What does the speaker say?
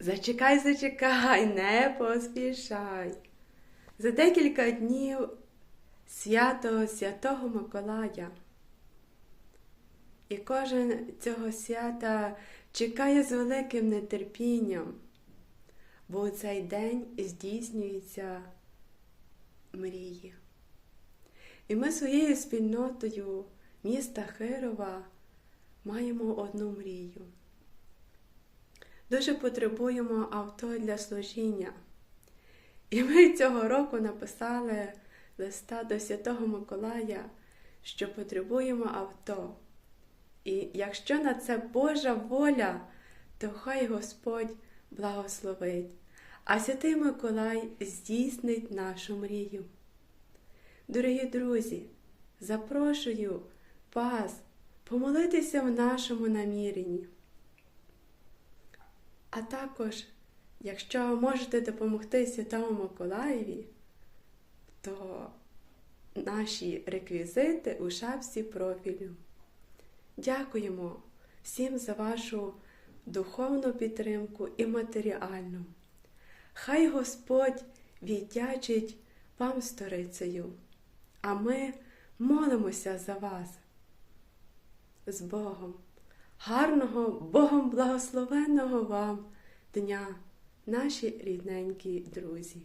Зачекай, зачекай, не поспішай. За декілька днів свято Святого Миколая. І кожен цього свята чекає з великим нетерпінням, бо у цей день здійснюються мрії. І ми своєю спільнотою міста Хирова маємо одну мрію. Дуже потребуємо авто для служіння. І ми цього року написали листа до Святого Миколая, що потребуємо авто. І якщо на це Божа воля, то хай Господь благословить, а Святий Миколай здійснить нашу мрію. Дорогі друзі, запрошую вас помолитися в нашому наміренні. А також, якщо можете допомогти Святому Миколаєві, то наші реквізити у шапці профілю. Дякуємо всім за вашу духовну підтримку і матеріальну. Хай Господь віддячить вам сторицею, а ми молимося за вас. З Богом, гарного Богом благословенного вам дня, наші рідненькі друзі.